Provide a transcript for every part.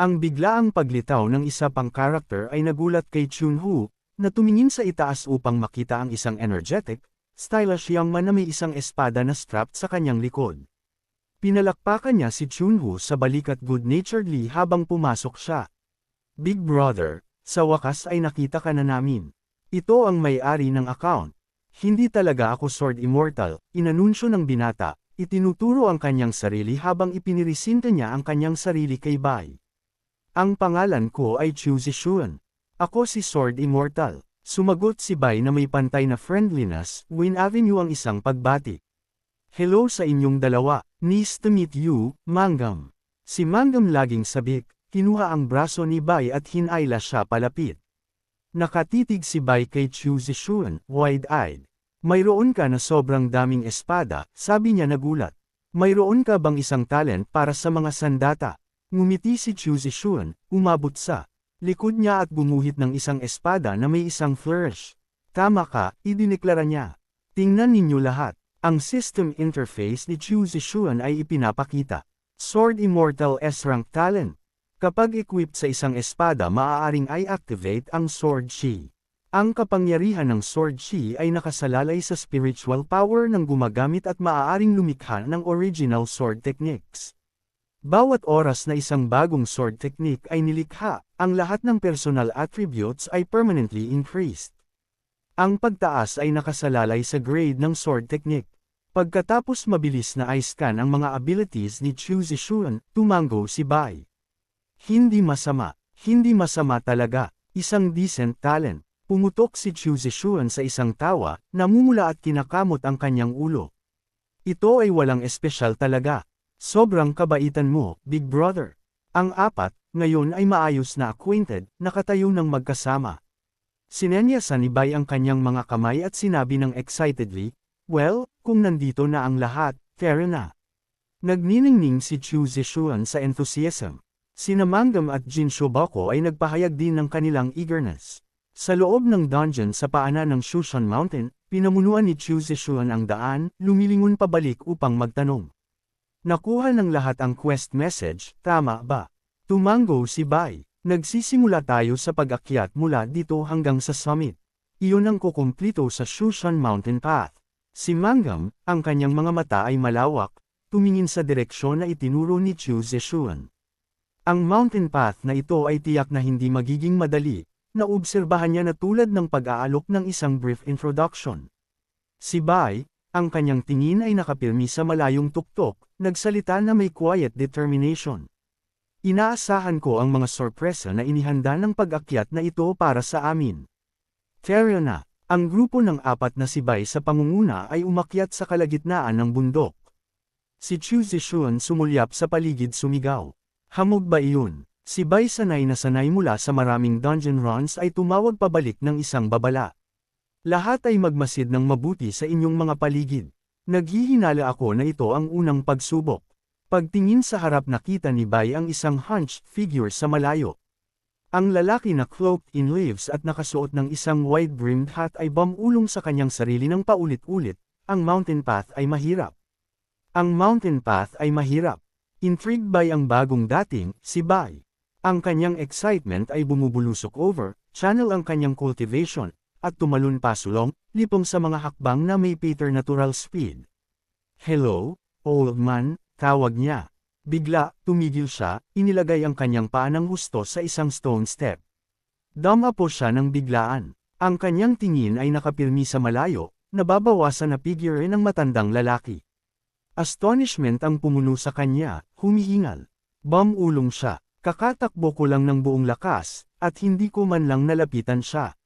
Ang biglaang paglitaw ng isa pang karakter ay nagulat kay Chunhu, na tumingin sa itaas upang makita ang isang energetic, stylish young man na may isang espada na strapped sa kanyang likod. Pinalakpakan niya si Chunhu sa balikat good-naturedly habang pumasok siya. Big brother, sa wakas ay nakita ka na namin. Ito ang may-ari ng account. Hindi talaga ako Sword Immortal, inanunsyo ng binata, itinuturo ang kanyang sarili habang ipinirisinta niya ang kanyang sarili kay Bai. Ang pangalan ko ay Chu Zishuan. Ako si Sword Immortal. Sumagot si Bai na may pantay na friendliness, Win Avenue ang isang pagbati. Hello sa inyong dalawa, nice to meet you, Mangam. Si Mangam laging sabik, kinuha ang braso ni Bai at hinayla siya palapit. Nakatitig si Bai kay Chu Zishuan, wide-eyed. Mayroon ka na sobrang daming espada, sabi niya nagulat. Mayroon ka bang isang talent para sa mga sandata? Ngumiti si Chu Zishuan, umabot sa likod niya at gumuhit ng isang espada na may isang flourish. Tama ka, idineklara niya. Tingnan ninyo lahat. Ang system interface ni Chu Zishuan ay ipinapakita. Sword Immortal S-Rank Talent. Kapag equipped sa isang espada maaaring i-activate ang Sword Chi. Ang kapangyarihan ng Sword Chi ay nakasalalay sa spiritual power ng gumagamit at maaaring lumikha ng original sword techniques. Bawat oras na isang bagong sword technique ay nilikha, ang lahat ng personal attributes ay permanently increased. Ang pagtaas ay nakasalalay sa grade ng sword technique. Pagkatapos mabilis na i-scan ang mga abilities ni Chu Zishuan, tumango si Bai. Hindi masama, hindi masama talaga, isang decent talent. Pumutok si Chu Zishuan sa isang tawa, namumula at kinakamot ang kanyang ulo. Ito ay walang espesyal talaga, Sobrang kabaitan mo, Big Brother. Ang apat, ngayon ay maayos na acquainted, nakatayo ng magkasama. Sinenyasan ni Bay ang kanyang mga kamay at sinabi ng excitedly, Well, kung nandito na ang lahat, fair na. Nagniningning si Chu Zishuan sa enthusiasm. Sina Mangam at Jin Shobako ay nagpahayag din ng kanilang eagerness. Sa loob ng dungeon sa paanan ng Shushan Mountain, pinamunuan ni Chu Zishuan ang daan, lumilingon pabalik upang magtanong. Nakuha ng lahat ang quest message, tama ba? Tumango si Bai. Nagsisimula tayo sa pag-akyat mula dito hanggang sa summit. Iyon ang kukumplito sa Shushan Mountain Path. Si Mangam, ang kanyang mga mata ay malawak, tumingin sa direksyon na itinuro ni Chu Zeshuan. Ang mountain path na ito ay tiyak na hindi magiging madali, naobserbahan niya na tulad ng pag-aalok ng isang brief introduction. Si Bai, ang kanyang tingin ay nakapilmi sa malayong tuktok, nagsalita na may quiet determination. Inaasahan ko ang mga sorpresa na inihanda ng pag-akyat na ito para sa amin. Teryo na, ang grupo ng apat na sibay sa pangunguna ay umakyat sa kalagitnaan ng bundok. Si Chu Zishun sumulyap sa paligid sumigaw. Hamog ba iyon? Si Bai sanay na sanay mula sa maraming dungeon runs ay tumawag pabalik ng isang babala. Lahat ay magmasid ng mabuti sa inyong mga paligid. Naghihinala ako na ito ang unang pagsubok. Pagtingin sa harap nakita ni Bai ang isang hunched figure sa malayo. Ang lalaki na cloaked in leaves at nakasuot ng isang wide-brimmed hat ay bumulong sa kanyang sarili ng paulit-ulit, ang mountain path ay mahirap. Ang mountain path ay mahirap. Intrigued by ang bagong dating, si Bai. Ang kanyang excitement ay bumubulusok over, channel ang kanyang cultivation, at tumalon pasulong, lipong sa mga hakbang na may preternatural speed. Hello, old man, tawag niya. Bigla, tumigil siya, inilagay ang kanyang paa ng husto sa isang stone step. Dama po siya ng biglaan. Ang kanyang tingin ay nakapirmi sa malayo, nababawasan na figure ng matandang lalaki. Astonishment ang pumuno sa kanya, humihingal. Bumulong siya, kakatakbo ko lang ng buong lakas, at hindi ko man lang nalapitan siya.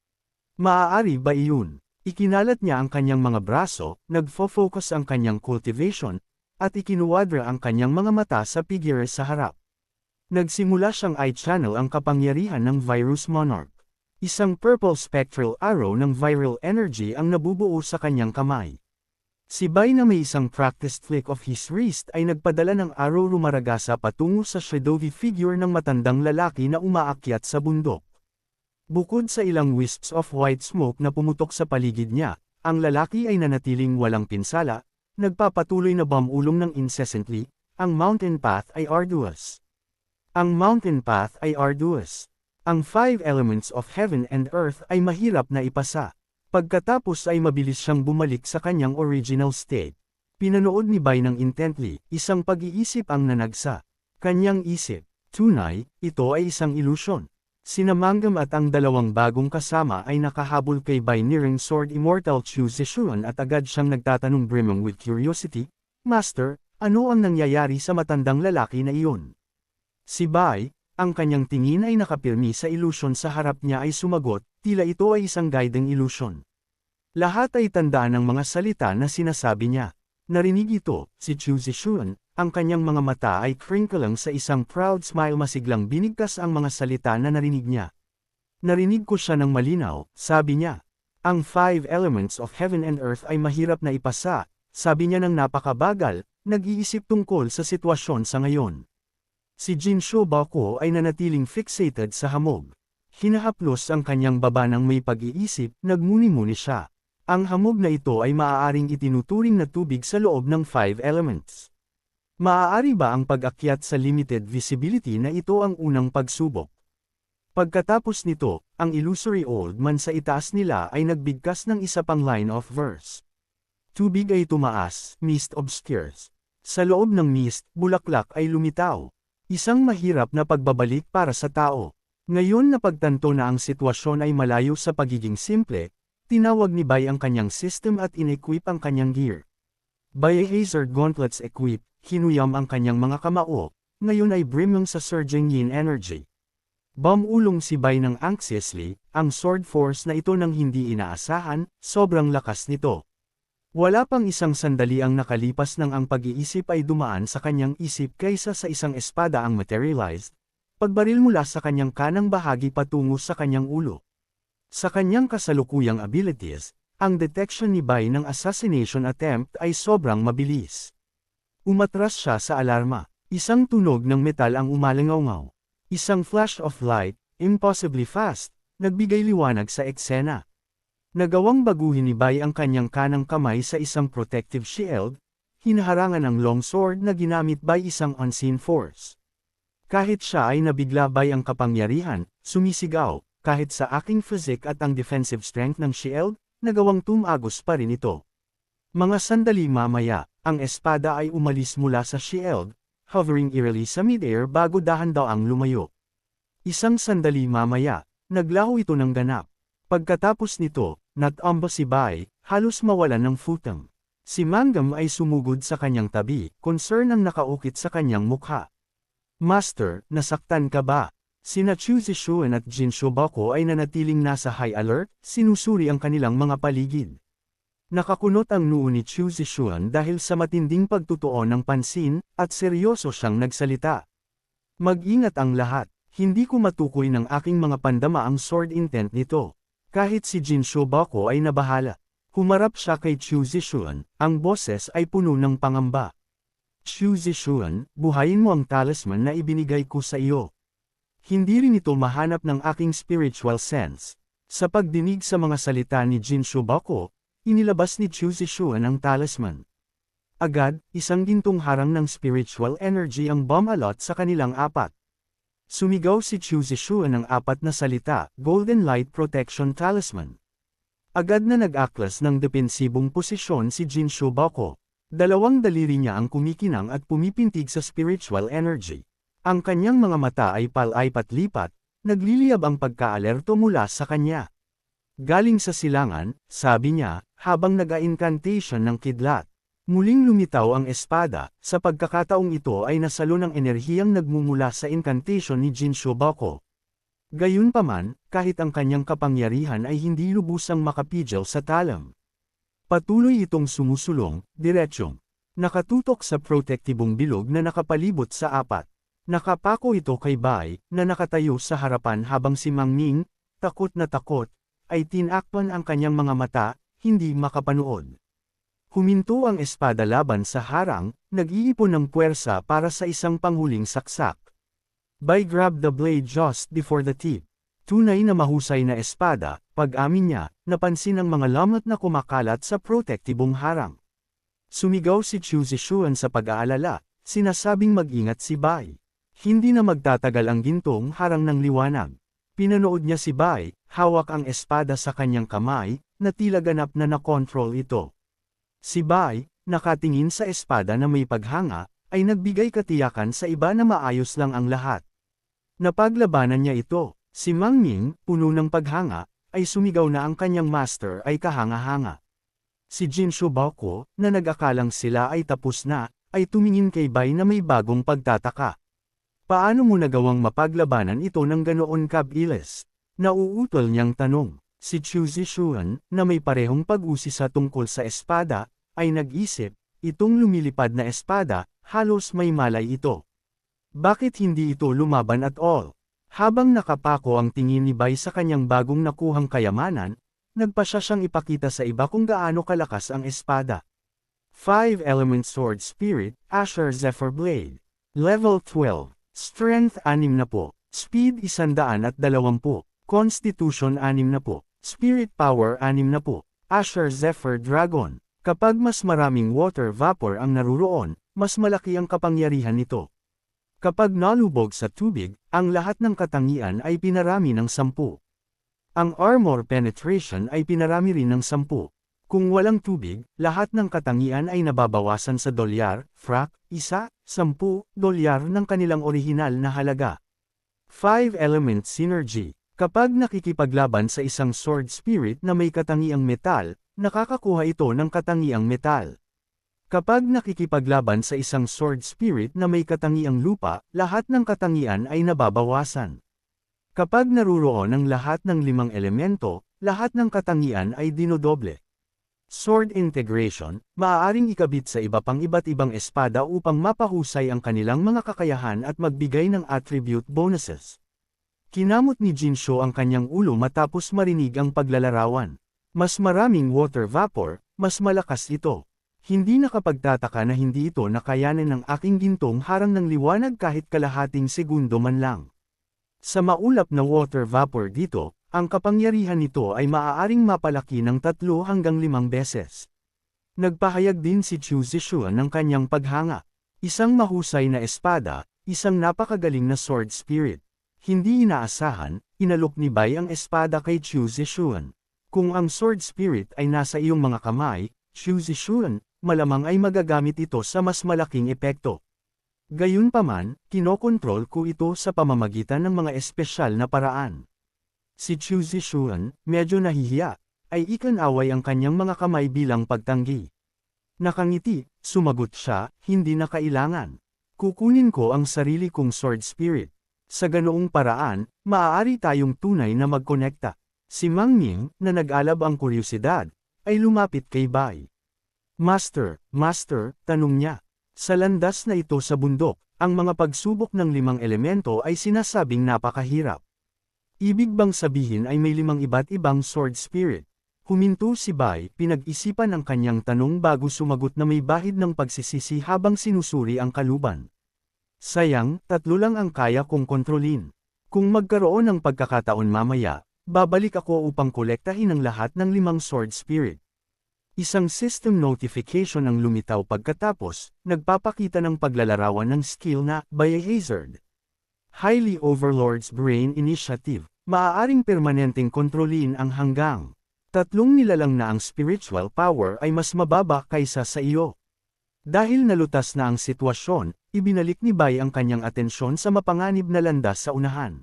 Maaari ba iyon? Ikinalat niya ang kanyang mga braso, nagfo-focus ang kanyang cultivation, at ikinuwadra ang kanyang mga mata sa figure sa harap. Nagsimula siyang i-channel ang kapangyarihan ng Virus Monarch. Isang purple spectral arrow ng viral energy ang nabubuo sa kanyang kamay. Si Bai na may isang practiced flick of his wrist ay nagpadala ng arrow rumaragasa patungo sa shadowy figure ng matandang lalaki na umaakyat sa bundok. Bukod sa ilang wisps of white smoke na pumutok sa paligid niya, ang lalaki ay nanatiling walang pinsala, nagpapatuloy na bumulong ng incessantly, ang mountain path ay arduous. Ang mountain path ay arduous. Ang five elements of heaven and earth ay mahirap na ipasa. Pagkatapos ay mabilis siyang bumalik sa kanyang original state. Pinanood ni Bai ng intently, isang pag-iisip ang nanagsa. Kanyang isip, tunay, ito ay isang ilusyon. Sinamanggam at ang dalawang bagong kasama ay nakahabol kay Bai Niring Sword Immortal Chu Zishuan at agad siyang nagtatanong brimming with curiosity, Master, ano ang nangyayari sa matandang lalaki na iyon? Si Bai, ang kanyang tingin ay nakapirmi sa ilusyon sa harap niya ay sumagot, tila ito ay isang guiding illusion. Lahat ay tandaan ng mga salita na sinasabi niya. Narinig ito, si Chu Zishuan, ang kanyang mga mata ay crinkling sa isang proud smile masiglang binigkas ang mga salita na narinig niya. Narinig ko siya ng malinaw, sabi niya. Ang five elements of heaven and earth ay mahirap na ipasa, sabi niya ng napakabagal, nag-iisip tungkol sa sitwasyon sa ngayon. Si Jinsho Bako ay nanatiling fixated sa hamog. Hinahaplos ang kanyang baba ng may pag-iisip, nagmuni-muni siya. Ang hamog na ito ay maaaring itinuturing na tubig sa loob ng five elements. Maaari ba ang pag-akyat sa limited visibility na ito ang unang pagsubok? Pagkatapos nito, ang illusory old man sa itaas nila ay nagbigkas ng isa pang line of verse. Tubig ay tumaas, mist obscures. Sa loob ng mist, bulaklak ay lumitaw. Isang mahirap na pagbabalik para sa tao. Ngayon na pagtanto na ang sitwasyon ay malayo sa pagiging simple, tinawag ni Bai ang kanyang system at inequip ang kanyang gear. Bai Hazard Gauntlets equip, hinuyam ang kanyang mga kamao, ngayon ay brimming sa surging yin energy. Bumulong si Bai ng anxiously, ang sword force na ito nang hindi inaasahan, sobrang lakas nito. Wala pang isang sandali ang nakalipas nang ang pag-iisip ay dumaan sa kanyang isip kaysa sa isang espada ang materialized, pagbaril mula sa kanyang kanang bahagi patungo sa kanyang ulo. Sa kanyang kasalukuyang abilities, ang detection ni Bai ng assassination attempt ay sobrang mabilis. Umatras siya sa alarma. Isang tunog ng metal ang umalangaw Isang flash of light, impossibly fast, nagbigay liwanag sa eksena. Nagawang baguhin ni Bai ang kanyang kanang kamay sa isang protective shield, hinaharangan ang long sword na ginamit by isang unseen force. Kahit siya ay nabigla by ang kapangyarihan, sumisigaw, kahit sa aking physique at ang defensive strength ng shield, nagawang tumagos pa rin ito. Mga sandali mamaya, ang espada ay umalis mula sa shield, hovering eerily sa midair bago dahan-daang lumayo. Isang sandali mamaya, naglaho ito ng ganap. Pagkatapos nito, Natamba si Bai, halos mawalan ng futang. Si Mangam ay sumugod sa kanyang tabi, concern ang nakaukit sa kanyang mukha. Master, nasaktan ka ba? Sina Chu Zishuan at Jin Shobako ay nanatiling nasa high alert, sinusuri ang kanilang mga paligid. Nakakunot ang noo ni Chu Zishuan dahil sa matinding pagtutuon ng pansin, at seryoso siyang nagsalita. Mag-ingat ang lahat, hindi ko matukoy ng aking mga pandama ang sword intent nito. Kahit si Jin Shobako ay nabahala. Humarap siya kay Chu Zishuan, ang boses ay puno ng pangamba. Chu Zishuan, buhayin mo ang talisman na ibinigay ko sa iyo. Hindi rin ito mahanap ng aking spiritual sense. Sa pagdinig sa mga salita ni Jin Shobako, inilabas ni Chu Zishuan ang talisman. Agad, isang gintong harang ng spiritual energy ang bumalot sa kanilang apat. Sumigaw si Chu Zishuan ng apat na salita, Golden Light Protection Talisman. Agad na nag-aklas ng depensibong posisyon si Jin Shobako. Dalawang daliri niya ang kumikinang at pumipintig sa spiritual energy. Ang kanyang mga mata ay palay patlipat, nagliliyab ang pagkaalerto mula sa kanya. Galing sa silangan, sabi niya, habang nag-incantation ng kidlat. Muling lumitaw ang espada, sa pagkakataong ito ay nasalo ng enerhiyang nagmumula sa incantation ni Jin Shobako. Gayunpaman, kahit ang kanyang kapangyarihan ay hindi lubusang makapigil sa talam. Patuloy itong sumusulong, diretsyong. Nakatutok sa protektibong bilog na nakapalibot sa apat. Nakapako ito kay Bai, na nakatayo sa harapan habang si Mang Ning, takot na takot, ay tinakpan ang kanyang mga mata, hindi makapanood. Huminto ang espada laban sa harang, nag-iipon ng puwersa para sa isang panghuling saksak. By grab the blade just before the tip. Tunay na mahusay na espada, pag-amin niya, napansin ang mga lamot na kumakalat sa protektibong harang. Sumigaw si Chu Zishuan sa pag-aalala, sinasabing mag-ingat si Bai. Hindi na magtatagal ang gintong harang ng liwanag. Pinanood niya si Bai, hawak ang espada sa kanyang kamay, na tila ganap na nakontrol ito. Si Bai, nakatingin sa espada na may paghanga, ay nagbigay katiyakan sa iba na maayos lang ang lahat. Napaglabanan niya ito, si Mang Ming, puno ng paghanga, ay sumigaw na ang kanyang master ay kahanga-hanga. Si Jin Shubako, na nag-akalang sila ay tapos na, ay tumingin kay Bai na may bagong pagtataka. Paano mo nagawang mapaglabanan ito ng ganoon kabilis? Nauutol niyang tanong. Si Chu Zishuan, na may parehong pag-usi sa tungkol sa espada, ay nag-isip, itong lumilipad na espada, halos may malay ito. Bakit hindi ito lumaban at all? Habang nakapako ang tingin ni Bai sa kanyang bagong nakuhang kayamanan, nagpasya siyang ipakita sa iba kung gaano kalakas ang espada. 5 Element Sword Spirit, Asher Zephyr Blade. Level 12. Strength 6 na po. Speed 120. Constitution 6 na po. Spirit Power 6 na po. Asher Zephyr Dragon. Kapag mas maraming water vapor ang naruroon, mas malaki ang kapangyarihan nito. Kapag nalubog sa tubig, ang lahat ng katangian ay pinarami ng sampu. Ang armor penetration ay pinarami rin ng sampu. Kung walang tubig, lahat ng katangian ay nababawasan sa dolyar, frak, isa, sampu, dolyar ng kanilang orihinal na halaga. 5-element synergy. Kapag nakikipaglaban sa isang sword spirit na may katangiang metal, nakakakuha ito ng katangiang metal. Kapag nakikipaglaban sa isang sword spirit na may katangiang lupa, lahat ng katangian ay nababawasan. Kapag naruroon ang lahat ng limang elemento, lahat ng katangian ay dinodoble. Sword integration, maaaring ikabit sa iba pang iba't ibang espada upang mapahusay ang kanilang mga kakayahan at magbigay ng attribute bonuses. Kinamot ni Jinsho ang kanyang ulo matapos marinig ang paglalarawan. Mas maraming water vapor, mas malakas ito. Hindi nakapagtataka na hindi ito nakayanan ng aking gintong harang ng liwanag kahit kalahating segundo man lang. Sa maulap na water vapor dito, ang kapangyarihan nito ay maaaring mapalaki ng tatlo hanggang limang beses. Nagpahayag din si Chu Zishuan ng kanyang paghanga. Isang mahusay na espada, isang napakagaling na sword spirit. Hindi inaasahan, inalok ni Bai ang espada kay Chu Zishuan. Kung ang sword spirit ay nasa iyong mga kamay, Chu Zishuan, malamang ay magagamit ito sa mas malaking epekto. Gayunpaman, kinokontrol ko ito sa pamamagitan ng mga espesyal na paraan. Si Chu Zishuan, medyo nahihiya, ay ikanaway ang kanyang mga kamay bilang pagtanggi. Nakangiti, sumagot siya, hindi na kailangan. Kukunin ko ang sarili kong sword spirit. Sa ganoong paraan, maaari tayong tunay na magkonekta. Si Mang Ming, na nag-alab ang kuryosidad, ay lumapit kay Bai. Master, Master, tanong niya. Sa landas na ito sa bundok, ang mga pagsubok ng limang elemento ay sinasabing napakahirap. Ibig bang sabihin ay may limang iba't ibang sword spirit? Huminto si Bai, pinag-isipan ang kanyang tanong bago sumagot na may bahid ng pagsisisi habang sinusuri ang kaluban. Sayang, tatlo lang ang kaya kong kontrolin. Kung magkaroon ng pagkakataon mamaya, babalik ako upang kolektahin ang lahat ng limang sword spirit. Isang system notification ang lumitaw pagkatapos, nagpapakita ng paglalarawan ng skill na Biohazard. Highly Overlord's Brain Initiative, maaaring permanenteng kontrolin ang hanggang. Tatlong nilalang na ang spiritual power ay mas mababa kaysa sa iyo. Dahil nalutas na ang sitwasyon, ibinalik ni Bai ang kanyang atensyon sa mapanganib na landas sa unahan.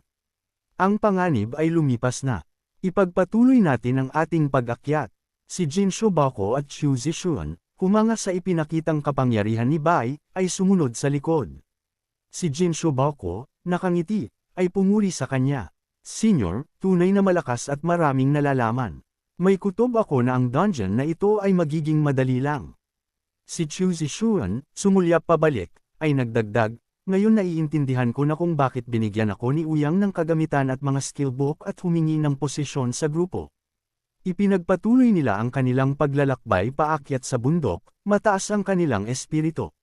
Ang panganib ay lumipas na. Ipagpatuloy natin ang ating pag-akyat. Si Jin Shobako at Chu Zishuan, humanga sa ipinakitang kapangyarihan ni Bai, ay sumunod sa likod. Si Jin Shobako, nakangiti, ay pumuri sa kanya. Senior, tunay na malakas at maraming nalalaman. May kutob ako na ang dungeon na ito ay magiging madali lang. Si Chu Zishuan, sumulyap pabalik, ay nagdagdag, ngayon naiintindihan ko na kung bakit binigyan ako ni Uyang ng kagamitan at mga skill book at humingi ng posisyon sa grupo. Ipinagpatuloy nila ang kanilang paglalakbay paakyat sa bundok, mataas ang kanilang espiritu.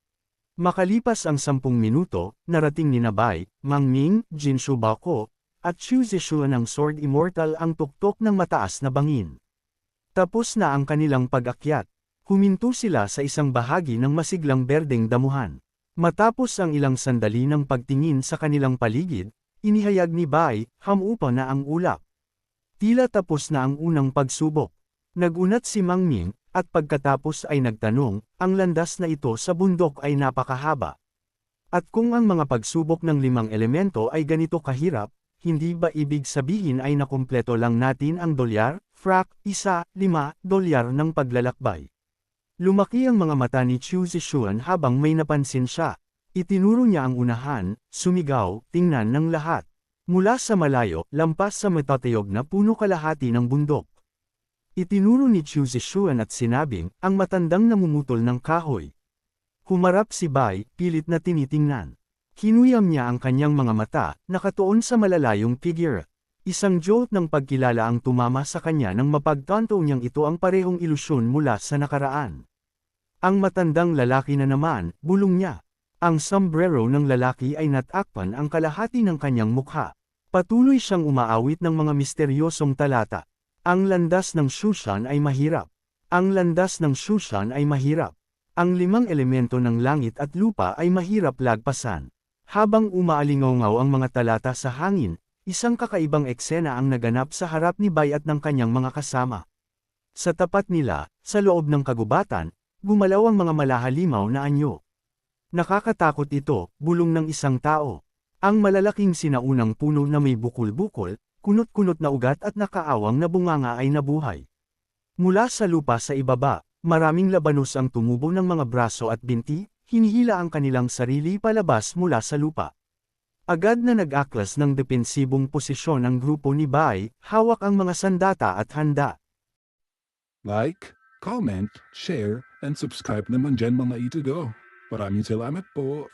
Makalipas ang sampung minuto, narating ni Nabay, Mang Ming, Jin Shubako, at Chu Zishu ng Sword Immortal ang tuktok ng mataas na bangin. Tapos na ang kanilang pag-akyat. Huminto sila sa isang bahagi ng masiglang berdeng damuhan. Matapos ang ilang sandali ng pagtingin sa kanilang paligid, inihayag ni Bai, hamupa na ang ulap. Tila tapos na ang unang pagsubok. Nagunat si Mang Ming, at pagkatapos ay nagtanong, ang landas na ito sa bundok ay napakahaba. At kung ang mga pagsubok ng limang elemento ay ganito kahirap, hindi ba ibig sabihin ay nakumpleto lang natin ang dolyar, frak, isa, lima, dolyar ng paglalakbay? Lumaki ang mga mata ni Chu Zishuan habang may napansin siya. Itinuro niya ang unahan, sumigaw, tingnan ng lahat. Mula sa malayo, lampas sa matatayog na puno kalahati ng bundok. Itinuro ni Chu Zishuan at sinabing, ang matandang namumutol ng kahoy. Humarap si Bai, pilit na tinitingnan. Kinuyam niya ang kanyang mga mata, nakatuon sa malalayong figure. Isang jolt ng pagkilala ang tumama sa kanya nang mapagtanto niyang ito ang parehong ilusyon mula sa nakaraan. Ang matandang lalaki na naman, bulong niya. Ang sombrero ng lalaki ay natakpan ang kalahati ng kanyang mukha. Patuloy siyang umaawit ng mga misteryosong talata. Ang landas ng Shushan ay mahirap. Ang landas ng Shushan ay mahirap. Ang limang elemento ng langit at lupa ay mahirap lagpasan. Habang umaalingaw ang mga talata sa hangin, isang kakaibang eksena ang naganap sa harap ni Bai at ng kanyang mga kasama. Sa tapat nila, sa loob ng kagubatan, gumalaw ang mga malahalimaw na anyo. Nakakatakot ito, bulong ng isang tao. Ang malalaking sinaunang puno na may bukol-bukol, kunot-kunot na ugat at nakaawang na bunganga ay nabuhay. Mula sa lupa sa ibaba, maraming labanos ang tumubo ng mga braso at binti, hinihila ang kanilang sarili palabas mula sa lupa. Agad na nag-aklas ng depensibong posisyon ang grupo ni Bai, hawak ang mga sandata at handa. Like, comment, share, and subscribe naman dyan mga ito go. Maraming salamat po.